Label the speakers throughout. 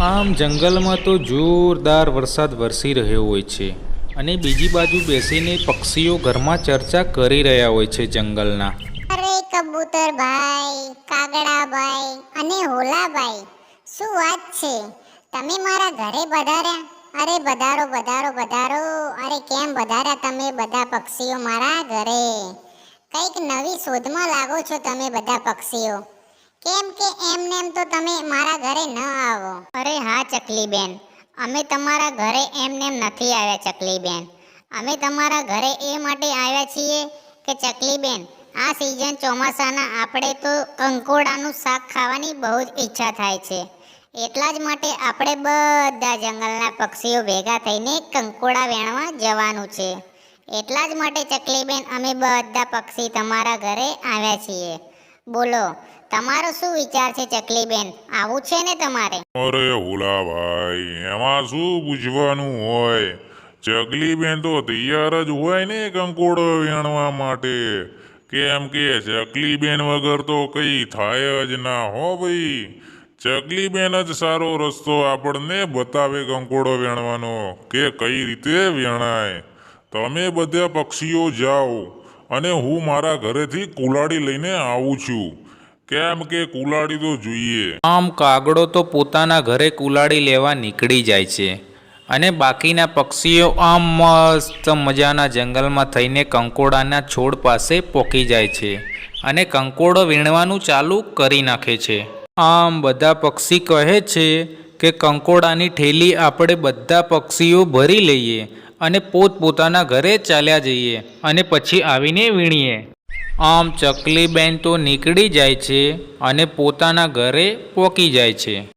Speaker 1: આમ જંગલમાં તો જોરદાર વરસાદ વરસી રહ્યો હોય છે અને બીજી બાજુ બેસીને પક્ષીઓ ઘરમાં ચર્ચા કરી રહ્યા હોય છે જંગલના.
Speaker 2: અરે કબૂતર ભાઈ, કાગડા ભાઈ અને હોલા ભાઈ, શું વાત છે? તમે મારા ઘરે પધાર્યા? અરે પધારો પધારો પધારો. અરે કેમ પધાર્યા તમે બધા પક્ષીઓ મારા ઘરે? કંઈક નવી શોધમાં લાગો છો તમે બધા પક્ષીઓ. કેમ કે એમ નેમ તો તમે મારા ઘરે ન આવો. અરે હા ચકલી બેન અમે તમારા ઘરે એમ નેમ નથી આવ્યા ચકલી બેન અમે તમારા ઘરે એ માટે આવ્યા છીએ કે ચકલી બેન આ સિઝન ચોમાસાના આપણે તો કંકોડાનું શાક ખાવાની બહુ જ ઈચ્છા થાય છે. એટલા જ માટે આપણે બધા જંગલના પક્ષીઓ ભેગા થઈને કંકોડા વેણવા જવાનું છે. એટલા જ માટે ચકલીબેન, અમે બધા પક્ષી તમારા ઘરે આવ્યા છીએ. બોલો, તમારો શું વિચાર છે ચકલીબેન? આવું છે ને તમારે?
Speaker 3: અરે હુલાભાઈ એમાં શું પૂછવાનું હોય? ચકલી બેન તો તૈયાર જ હોય ને કંકોડો વેણવા માટે. કેમ કે ચકલી બેન વગર તો કઈ થાય જ ના હો ભાઈ. ચકલી બેન જ સારો રસ્તો આપણને બતાવે કંકોડો વેણવાનો કે કઈ રીતે વેણાય. તમે બધા પક્ષીઓ જાઓ. અને હું મારા ઘરેથી કુલાડી લઈને આવું છું. કેમ કે કુલાડી તો જોઈએ.
Speaker 1: આમ કાગડો તો પોતાના ઘરે કુલાડી લેવા નીકળી જાય છે. અને બાકીના પક્ષીઓ આમ મસ્ત મજાના જંગલમાં થઈને કંકોડાના છોડ પાસે પોકી જાય છે અને કંકોડો વીણવાનું ચાલુ કરી નાખે છે. આમ બધા પક્ષી કહે છે કે કંકોડાની ઠેલી આપણે બધા પક્ષીઓ ભરી લઈએ અને પોતપોતાના ઘરે ચાલ્યા જઈએ અને પછી આવીને વીણીએ. આમ ચકલી બેન તો નીકળી જાય છે અને પોતાના ઘરે પોકી જાય છે.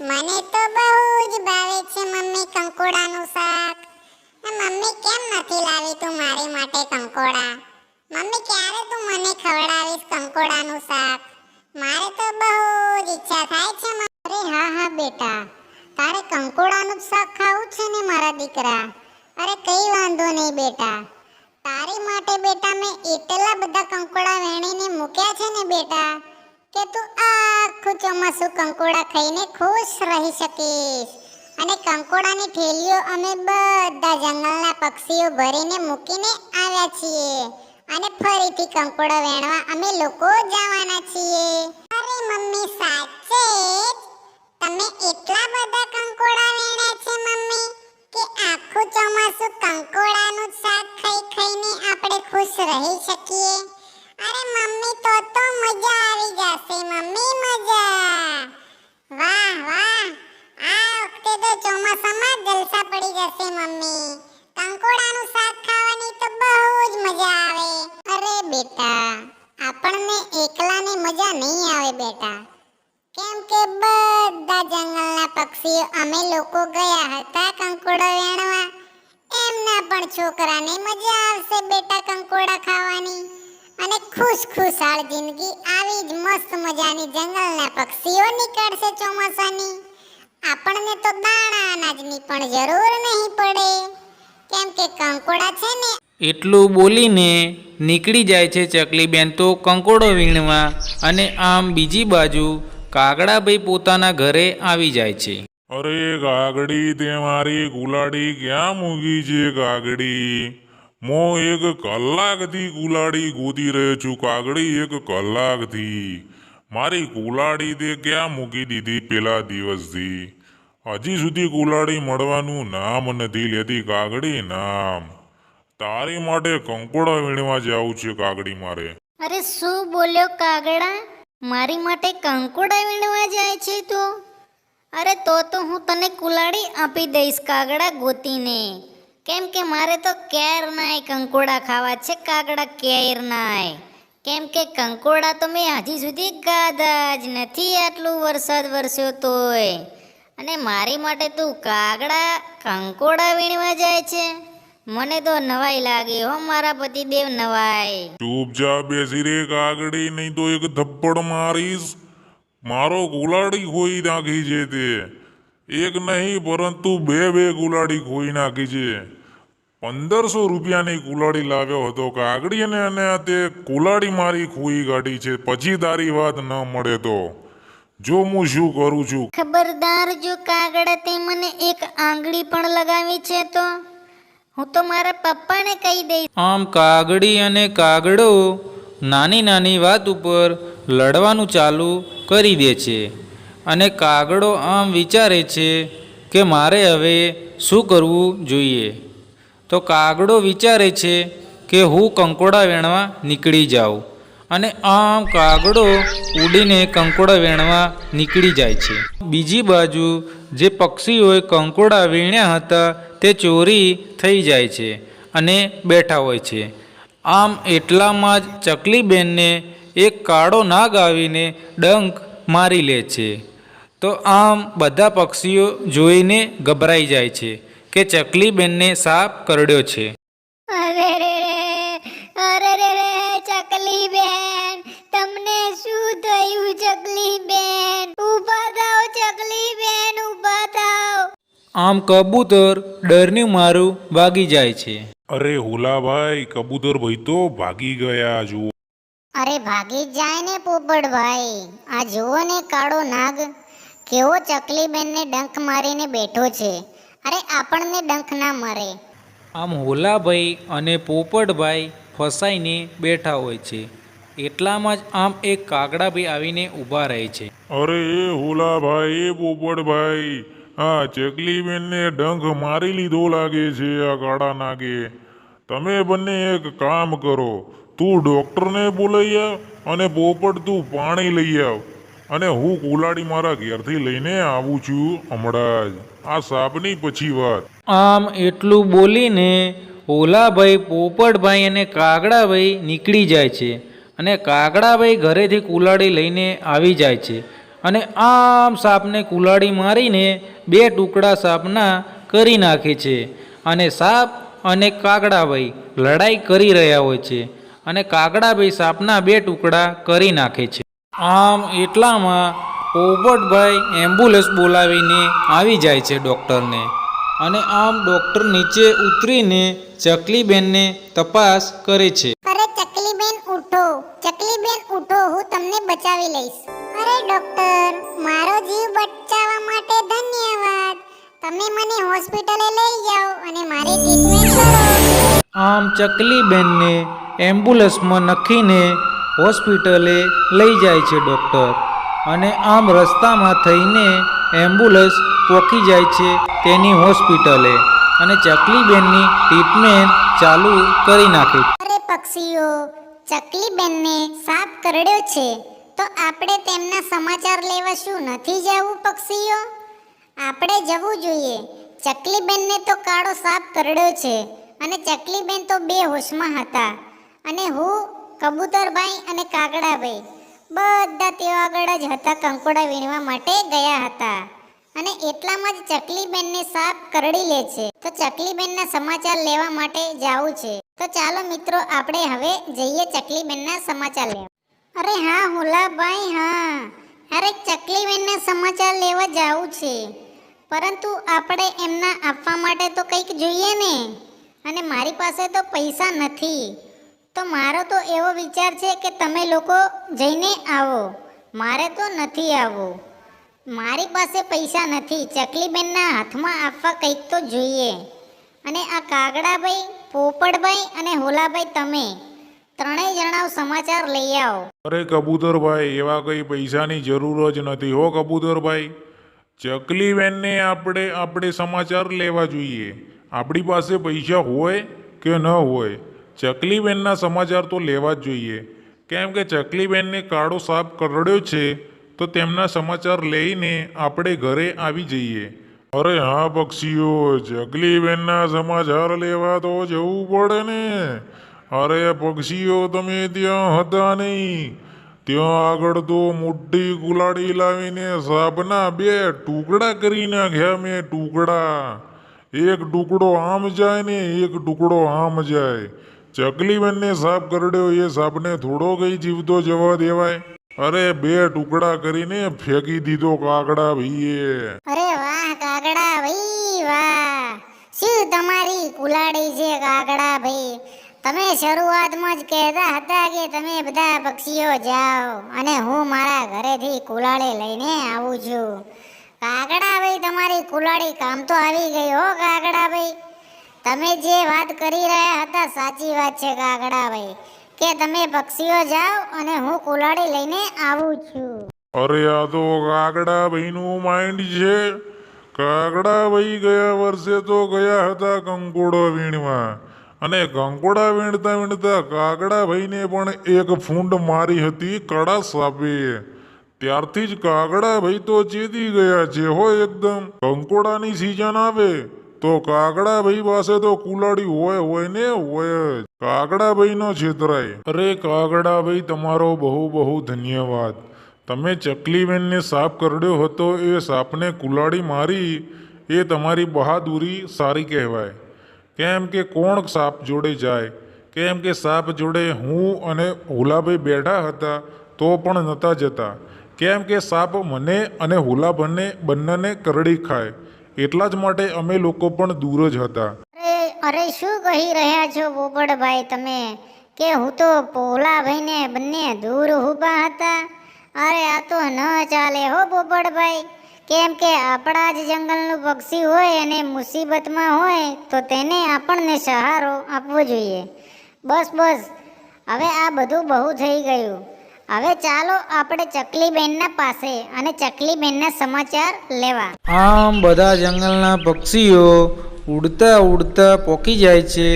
Speaker 2: મને તો બહુ જ ભાવે છે મમ્મી કંકોડાનું શાક. મમ્મી, કેમ નથી લાવી તું મારી માટે કંકોડા? મમ્મી, ક્યારે તું મને ખવડાવીશ કંકોડાનું શાક? મારે તો બહુ જ ઈચ્છા થાય છે અરે હા હા, બેટા. તારે કંકોડાનું શાક ખાવું છે ને મારા દીકરા. અરે, કઈ વાંધો નહીં, બેટા. તારી માટે, બેટા, મેં એટલા બધા કંકોડા વેણીને મૂક્યા છે ને, બેટા, કે તું આખું ચોમાસું કંકોડા ખાઈને ખુશ રહી શકીશ. અને કંકોડાની થેલીઓ અમે બધા જંગલના પક્ષીઓ ભરીને મૂકીને આવ્યા છીએ. અને ફરીથી કંકોડા વેણવા અમે લોકો જવાના છીએ. અરે મમ્મી, સાચે તમે એટલા બધા કંકોડા વેણ્યા છે મમ્મી, કે આખું ચોમાસું કંકોડાનું શાક ખાઈ ખાઈને આપણે ખુશ રહી શકીએ. લોકો ગયા હતા કંકોડો વેણવા. એમના પણ છોકરાને મજા આવશે બેટા કંકોડા ખાવાની. અને ખુશ ખુશાલ જિંદગી આવી જ મસ્ત મજાની જંગલના પક્ષીઓ નીકળશે ચોમાસાની. આપણને તો દાણા અનાજની પણ જરૂર નહીં પડે. કેમ કે કંકોડા છે ને
Speaker 1: એટલું બોલીને નીકળી જાય છે ચકલીબેન તો કંકોડો વીણવા. અને આમ બીજી બાજુ કાગડાભાઈ પોતાના ઘરે આવી જાય છે.
Speaker 3: અરે કાગડી તે મારી કુલાડી ક્યાં મૂકી છે કાગડી? મો એક કલાકથી કુલાડી ગોતી રહ્યો છું કાગડી, એક કલાકથી. મારી કુલાડી તે ક્યાં મૂકી દીધી પેલા દિવસથી? હજી સુધી કુલાડી મળવાનું નામ નથી લેતી કાગડી, નામ. તારી માટે કંકોડા વીણવા જાવું છે કાગડી મારે.
Speaker 4: અરે શું બોલ્યો કાગડા? મારી માટે કંકોડા વીણવા જાય છે તું? અરે તો તો હું તને કુલાડી આપી દઈશ કાગડા ગોતીને. કેમ કે મારે તો કેર નાય, કંકોડા ખાવા છે કાગડા કેર નાય. કેમ કે કંકોડા તો મેં હજી સુધી ગાધા જ નથી આટલું વરસાદ વરસ્યો તોય. અને મારી માટે તું કાગડા, કંકોડા વીણવા જાય છે. મને તો નવાઈ લાગી હો મારા પતિદેવ નવાઈ.
Speaker 3: ચૂપચાપ બેસી રે કાગડી, નહીં તો એક થપ્પડ મારીશ. મારો કુલાડી ખોઈ નાખી છે તે. એક નહીં પરંતુ બે બે કુલાડી ખોઈ નાખી છે. પંદરસો રૂપિયાની કુલાડી લાવ્યો હતો કાગડી અને અને તે કુલાડી મારી ખોઈ કાઢી છે. પછી તારી વાત ન મળે તો. જો હું શું કરું છું?
Speaker 4: ખબરદાર જો કાગડા તે મને એક આંગળી પણ લગાવી છે તો? હું તો મારા પપ્પાને કહી દઈશ.
Speaker 1: આમ કાગડી અને કાગડો નાની નાની વાત ઉપર લડવાનું ચાલુ કરી દે છે અને કાગડો આમ વિચારે છે કે મારે હવે શું કરવું જોઈએ? તો કાગડો વિચારે છે કે હું કંકોડા વેણવા નીકળી જાઉં અને આમ કાગડો ઉડીને કંકોડા વેણવા નીકળી જાય છે. બીજી બાજુ જે પક્ષીઓએ કંકોડા વીણ્યા હતા તે ચોરી થઈ જાય છે અને બેઠા હોય છે. આમ એટલામાં જ ચકલીબેનને એક કાળો નાગ આવીને ડંક મારી લે છે. તો આમ બધા પક્ષીઓ જોઈને ગભરાઈ જાય છે કે ચકલીબેનને સાપ કરડ્યો છે.
Speaker 4: અરે રે રે અરે રે રે ચકલી બેન તમને શું થયું ચકલી બેન ઊભા થાઓ ચકલી બેન ઊભા થાઓ.
Speaker 1: આમ કબૂતર ડરનું મારું ભાગી જાય છે.
Speaker 3: અરે હોલાભાઈ કબૂતર ભાઈ તો ભાગી ગયા જુઓ.
Speaker 4: અરે ભાગી જ જાય ને પોપટભાઈ. આ જુઓ ને કાળો નાગ. કેવો ચકલી બેનને ડંખ મારીને બેઠો છે. અરે આપણને ડંખ ના મારે.
Speaker 1: આમ હોલાભાઈ અને પોપટભાઈ ફસાઈને બેઠા હોય છે. એટલામાં જ આમ એક કાગડાભાઈ આવીને ઊભા રહે છે.
Speaker 3: અરે એ હોલાભાઈ એ પોપટભાઈ. આ ચકલીબેનને ડંખ મારી લીધો લાગે છે આ કાળા નાગે. તમે બંને એક કામ કરો. તું ડૉક્ટરને બોલાઈ આવ અને પોપટ તું પાણી લઈ આવ. અને હું કુલાડી મારા ઘેરથી લઈને આવું છું હમણાં જ. આ સાપની પછી વાત.
Speaker 1: આમ એટલું બોલીને ઓલાભાઈ, પોપટભાઈ અને કાગડાભાઈ નીકળી જાય છે અને કાગડાભાઈ ઘરેથી કુલાડી લઈને આવી જાય છે અને આમ સાપને કુલાડી મારીને બે ટુકડા સાપના કરી નાખે છે. અને સાપ અને કાગડાભાઈ લડાઈ કરી રહ્યા હોય છે અને કાગડાભાઈ સાપના બે ટુકડા કરી નાખે છે. આમ એટલામાં પોપટભાઈ એમ્બ્યુલન્સ બોલાવીને આવી જાય છે ડૉક્ટરને અને આમ ડૉક્ટર નીચે ઉતરીને ચકલીબેનને તપાસ કરે છે.
Speaker 5: અરે ચકલીબેન ઉઠો ચકલીબેન ઉઠો, હું તમને બચાવી લઈશ. અરે ડોક્ટર, મારો જીવ બચાવવા માટે ધન્યવાદ. તમે મને હોસ્પિટલે લઈ જાઓ અને મારી ટ્રીટમેન્ટ
Speaker 1: આમ ચકલીબેનને એમ્બ્યુલન્સમાં નખીને હોસ્પિટલે લઈ જાય છે ડૉક્ટર. અને આમ રસ્તામાં થઈને એમ્બ્યુલન્સ પોકી જાય છે તેની હોસ્પિટલે. અને ચકલીબેનની ટ્રીટમેન્ટ ચાલુ કરી નાખે.
Speaker 5: અરે પક્ષીઓ, ચકલીબેનને સાપ કરડ્યો છે, તો આપણે તેમના સમાચાર લેવા શું નથી જવું પક્ષીઓ? આપણે જવું જોઈએ. ચકલીબેનને તો કાળો સાપ કરડ્યો છે. અને ચકલીબેન તો બે હોશમાં હતા. અને હું કબૂતરભાઈ અને કાગડાભાઈ બધા તેઓ આગળ જ હતા કંકોડા વીણવા માટે ગયા હતા. અને એટલામાં જ ચકલીબેનને સાપ કરડી લે છે. તો ચકલીબેનના સમાચાર લેવા માટે જાવું છે. તો ચાલો મિત્રો, આપણે હવે જઈએ ચકલીબેનના સમાચાર લેવા. અરે હા, હુલાભાઈ, હા. અરે ચકલીબેનના સમાચાર લેવા જાવું છે. પરંતુ આપણે એમના આપવા માટે તો કંઈક જોઈએ ને. અને મારી પાસે તો પૈસા નથી. તો મારો તો એવો વિચાર છે કે તમે લોકો જઈને આવો. મારે તો નથી આવવું. મારી પાસે પૈસા નથી. ચકલીબેનના હાથમાં આપવા કંઈક તો જોઈએ. અને આ કાગડાભાઈ, પોપડભાઈ અને હોલાભાઈ તમે ત્રણેય જણાઓ સમાચાર લઈ આવો.
Speaker 3: અરે કબૂતરભાઈ, એવા કંઈ પૈસાની જરૂર જ નથી હો કબૂતરભાઈ. ચકલીબેનને આપણે આપણે સમાચાર લેવા જોઈએ. આપણી પાસે પૈસા હોય કે ન હોય, ચકલીબેનના સમાચાર તો લેવા જ જોઈએ. કેમ કે ચકલીબેનને કાળો સાપ કરડ્યો છે, તો તેમના સમાચાર લઈને આપણે ઘરે આવી જઈએ. અરે હા પક્ષીઓ, ચકલીબેનના સમાચાર લેવા તો જવું પડે ને. અરે પક્ષીઓ, તમે ત્યાં હતા નહીં. ત્યાં આગળ તો મોટી કુલાડી લાવીને સાપના બે ટુકડા કરી નાખ્યા મેં ટુકડા. એક ટુકડો આમ જાય ને એક ટુકડો આમ જાય. ચકલીબેનને સાપ કરડ્યો, એ સાપને થોડો કઈ જીવતો જવા દેવાય. અરે બે ટુકડા કરીને ફેંકી દીધો કાકડા ભાઈએ.
Speaker 5: અરે વાહ. શું તમારી કુલાડી છે કાગડા ભાઈ? તમે શરૂઆતમાં જ કહેતા હતા કે તમે બધા પક્ષીઓ જાઓ અને હું મારા ઘરેથી કુલાડે લઈને આવું છું. કાગડા ભાઈ તમારી કુલાડી કામ તો આવી ગઈ હો કાગડા ભાઈ તમે જે વાત કરી રહ્યા હતા, સાચી વાત છે કાગડાભાઈ કે તમે પક્ષીઓ જાઓ અને હું કુલાડી લઈને આવું છું.
Speaker 3: અરે, આ તો કાગડા ભાઈનું માઇન્ડ છે. કાગડા ભાઈ ગયા વર્ષે તો ગયા હતા કંકોડો વીણવા. અને કંકોડા વીણતા વીણતા કાગડા ભાઈને પણ એક ફૂંડ મારી હતી કડા સાપે ત્યારથી જ કાગડા ભાઈ તો ચેતી ગયા છે હો એકદમ. કંકોડાની સિઝન આવે તો કાગડા ભાઈ પાસે તો કુલાડી હોય હોય ને હોય જ. કાગડા ભાઈનો છેતરાય. અરે કાગડા ભાઈ તમારો બહુ બહુ ધન્યવાદ. તમે ચકલીબેનને સાપ કરડ્યો હતો એ સાપને કુલાડી મારી એ તમારી બહાદુરી સારી કહેવાય. કેમ કે કોણ સાપ જોડે જાય? કેમ કે સાપ જોડે હું અને હુલાભાઈ બેઠા હતા તો પણ નહોતા જતા. કેમ કે સાપ મને અને હુલાભાઈને બંનેને કરડી ખાય. એટલા જ માટે અમે લોકો પણ દૂર જ હતા.
Speaker 5: અરે અરે શું કહી રહ્યા છો બોબડભાઈ તમે? કે હું તો પોલાભાઈને બંને દૂર ઊભા હતા. અરે, આ તો ન ચાલે હો બોબડભાઈ. કેમ કે આપણા જ જંગલનું પક્ષી હોય અને મુસીબતમાં હોય, તો તેને આપણને સહારો આપવો જોઈએ. બસ બસ. હવે આ બધું બહુ થઈ ગયું. હવે ચાલો આપણે ચકલીબેનના પાસે અને ચકલીબેનના સમાચાર લેવા.
Speaker 1: આમ બધા જંગલના પક્ષીઓ ઉડતા ઉડતા પોકી જાય છે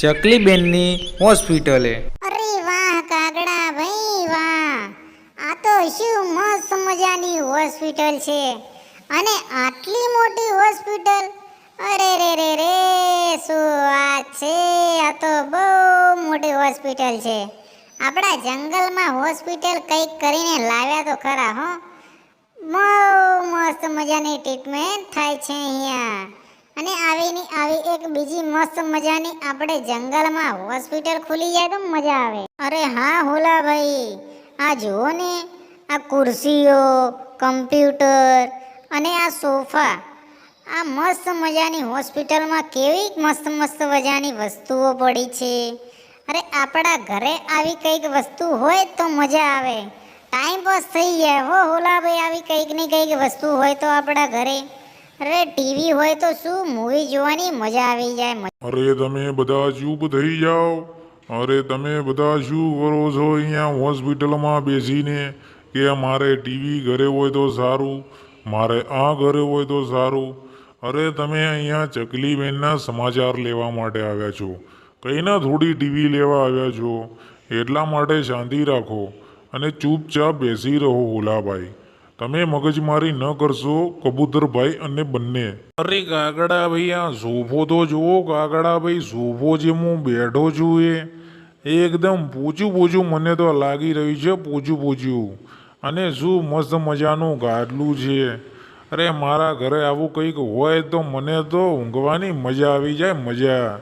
Speaker 1: ચકલીબેનની હોસ્પિટલે.
Speaker 5: અરે વાહ કાગડા ભાઈ વાહ. આ તો શું મસ્ત મજાની હોસ્પિટલ છે. અને આટલી મોટી હોસ્પિટલ? અરે રે રે રે શું વાત છે? આ તો બહુ મોટી હોસ્પિટલ છે. આપણા જંગલમાં હોસ્પિટલ કંઈક કરીને લાવ્યા તો ખરા, હો. બહુ મસ્ત મજાની ટ્રીટમેન્ટ થાય છે અહીંયા. અને આવીની આવી એક બીજી મસ્ત મજાની આપણે જંગલમાં હોસ્પિટલ ખુલી જાય તો મજા આવે. અરે હા, હોલા ભાઈ. આ જુઓ ને, આ ખુરશીઓ કમ્પ્યુટર અને આ સોફા. આ મસ્ત મજાની હોસ્પિટલમાં કેવી મસ્ત મસ્ત મજાની વસ્તુઓ પડી છે. અરે આપણા ઘરે આવી કંઈક વસ્તુ હોય તો મજા આવે. ટાઈમ પાસ થઈ જાય હો હોલા ભાઈ આવી કંઈક ને કંઈક વસ્તુ હોય તો આપણા ઘરે. અરે ટીવી હોય તો શું મૂવી જોવાની મજા આવી જાય
Speaker 3: અરે તમે બધા ચૂપ થઈ જાઓ. અરે તમે બધા શું કરો છો અહીંયા હોસ્પિટલમાં બેસીને? કે મારે ટીવી ઘરે હોય તો સારું, મારે આ ઘરે હોય તો સારું. અરે તમે અહીંયા ચકલીબેનના સમાચાર લેવા માટે આવ્યા છો. કઈના થોડી ટીવી લેવા આવ્યા છો? એટલા માટે શાંતિ રાખો અને ચૂપચાપ બેસી રહો, હોલાભાઈ. તમે મગજમારી ન કરશો, કબૂતરભાઈ અને બંને. અરે કાગડા ભાઈ આ સોફો તો જુઓ કાગડા ભાઈ સોફો જે હું બેઠો છું એ. એકદમ પૂછું પૂછું મને તો લાગી રહ્યું છે પોચું પોચું અને શું મસ્ત મજાનું ગાડલું છે. અરે મારા ઘરે આવું કંઈક હોય તો મને તો ઊંઘવાની મજા આવી જાય, મજા.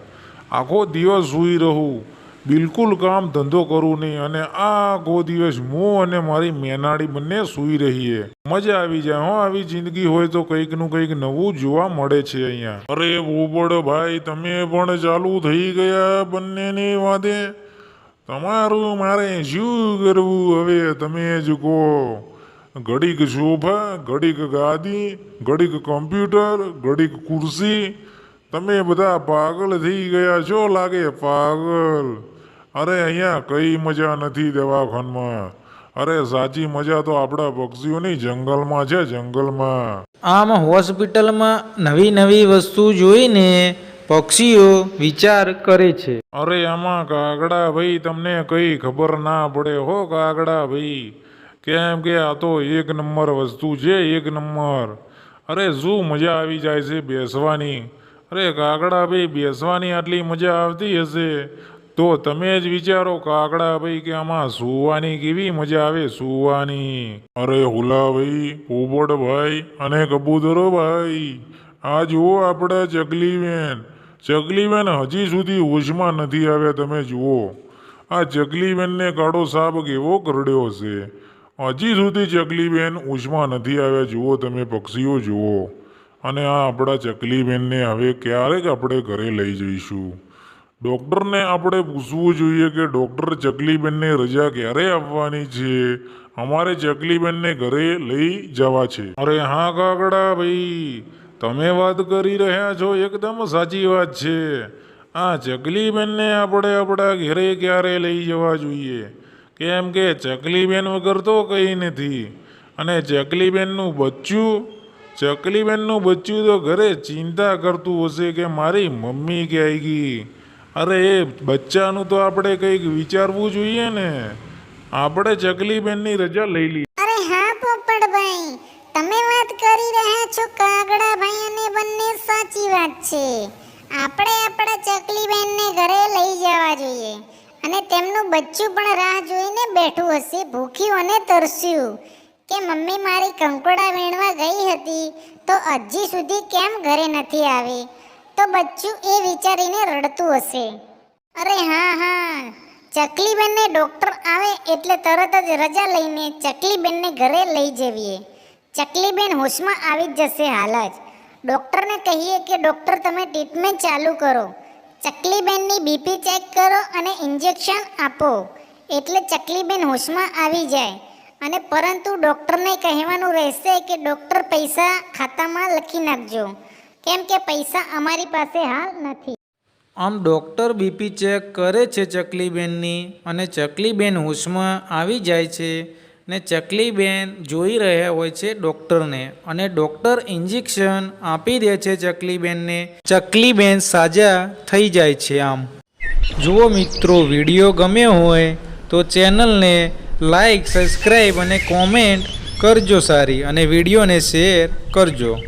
Speaker 3: આખો દિવસ સૂઈ રહું. બિલકુલ કામ ધંધો કરું નહીં અને આખો દિવસ હું અને મારી મેનાડી બંને સૂઈ રહીએ. મજા આવી જાય, હો, આવી જિંદગી હોય તો કંઈકનું કંઈક નવું જોવા મળે છે અહીંયા. અરે બોબડ ભાઈ, તમે પણ ચાલુ થઈ ગયા બંનેની વાદે તમારું મારે શું કરવું હવે, તમે જ કહો. ઘડીક સોફા, ઘડીક ગાદી, ઘડીક કમ્પ્યુટર, ઘડીક ખુરશી તમે બધા પાગલ થઈ ગયા છો લાગે પાગલ. અરે અહીંયા કઈ મજા નથી દવાખાનમાં. અરે સાચી મજા તો આપણા પક્ષીઓની જંગલમાં છે જંગલમાં.
Speaker 1: આમ હોસ્પિટલમાં નવી નવી વસ્તુ જોઈને પક્ષીઓ વિચાર કરે છે.
Speaker 3: અરે આમાં કાગડા ભાઈ તમને કઈ ખબર ના પડે હો કાગડા ભાઈ. કેમ કે આ તો એક નંબર વસ્તુ છે એક નંબર. અરે શું મજા આવી જાય છે બેસવાની? અરે કાગડા ભાઈ, બેસવાની આટલી મજા આવતી હશે. તો તમે જ વિચારો કાકડા ભાઈ, કે આમાં સૂવાની કેવી મજા આવે સૂવાની. અરે હુલા ભાઈ પોપટ ભાઈ અને કબૂતરો ભાઈ, આ જુઓ આપણા ચકલીબેન ચકલીબેન હજી સુધી હોશમાં નથી આવ્યા, તમે જુઓ. આ ચકલીબેનને કાળો સાપ કેવો કરડ્યો છે હજી સુધી ચકલીબેન હોશમાં નથી આવ્યા, જુઓ તમે પક્ષીઓ, જુઓ. અને આ આપણા ચકલીબેનને હવે ક્યારેક આપણે ઘરે લઈ જઈશું. ડૉક્ટરને આપણે પૂછવું જોઈએ કે ડૉક્ટર ચકલીબેનને રજા ક્યારે આપવાની છે? અમારે ચકલીબેનને ઘરે લઈ જવા છે. અરે હા કાકડા ભાઈ, તમે વાત કરી રહ્યા છો, એકદમ સાચી વાત છે. આ ચકલીબેનને આપણે આપણા ઘરે ક્યારે લઈ જવા જોઈએ? કેમ કે ચકલીબેન વગર તો કંઈ નથી. અને ચકલીબેનનું બચ્ચું ચકલીબેનનું બચ્ચું તો ઘરે ચિંતા કરતું હશે કે મારી મમ્મી ક્યાંય ગઈ? અરે, એ બચ્ચાનું તો આપણે કંઈક વિચારવું જોઈએ ને. આપણે ચકલીબેનની રજા લઈ લઈએ.
Speaker 5: અરે, હા, પોપટભાઈ. તમે વાત કરી રહ્યા છો કાગડાભાઈ અને બંને સાચી વાત છે. આપણે આપણા ચકલીબેનને ઘરે લઈ જવા જોઈએ. અને તેમનું બચ્ચું પણ રાહ જોઈને બેઠું હશે, ભૂખ્યું અને તરસ્યું. કે મમ્મી મારી કંકોડા વીણવા ગઈ હતી, તો હજી સુધી કેમ ઘરે નથી આવી? તો બચ્ચું એ વિચારીને રડતું હશે. અરે હા હા. ચકલીબેનને ડૉક્ટર આવે એટલે તરત જ રજા લઈને ચકલીબેનને ઘરે લઈ જવીએ. ચકલીબેન હોશમાં આવી જ જશે હાલ જ. ડૉક્ટરને કહીએ કે, ડૉક્ટર, તમે ટ્રીટમેન્ટ ચાલુ કરો. ચકલીબેનની બીપી ચેક કરો અને ઇન્જેક્શન આપો. એટલે ચકલીબેન હોશમાં આવી જાય. અને પરંતુ ડૉક્ટરને કહેવાનું રહેશે કે ડૉક્ટર પૈસા ખાતામાં લખી નાખજો. કેમ કે પૈસા અમારી પાસે હાલ નથી.
Speaker 1: આમ ડૉક્ટર બીપી ચેક કરે છે ચકલીબેનની અને ચકલીબેન હોશમાં આવી જાય છે ને ચકલીબેન જોઈ રહ્યા હોય છે ડૉક્ટરને અને ડૉક્ટર ઇન્જેક્શન આપી દે છે ચકલીબેનને. ચકલીબેન સાજા થઈ જાય છે આમ. જુઓ મિત્રો, વીડિયો ગમ્યો હોય તો ચેનલને લાઈક સબસ્ક્રાઈબ અને કોમેન્ટ કરજો સારી. અને વિડીયોને શેર કરજો.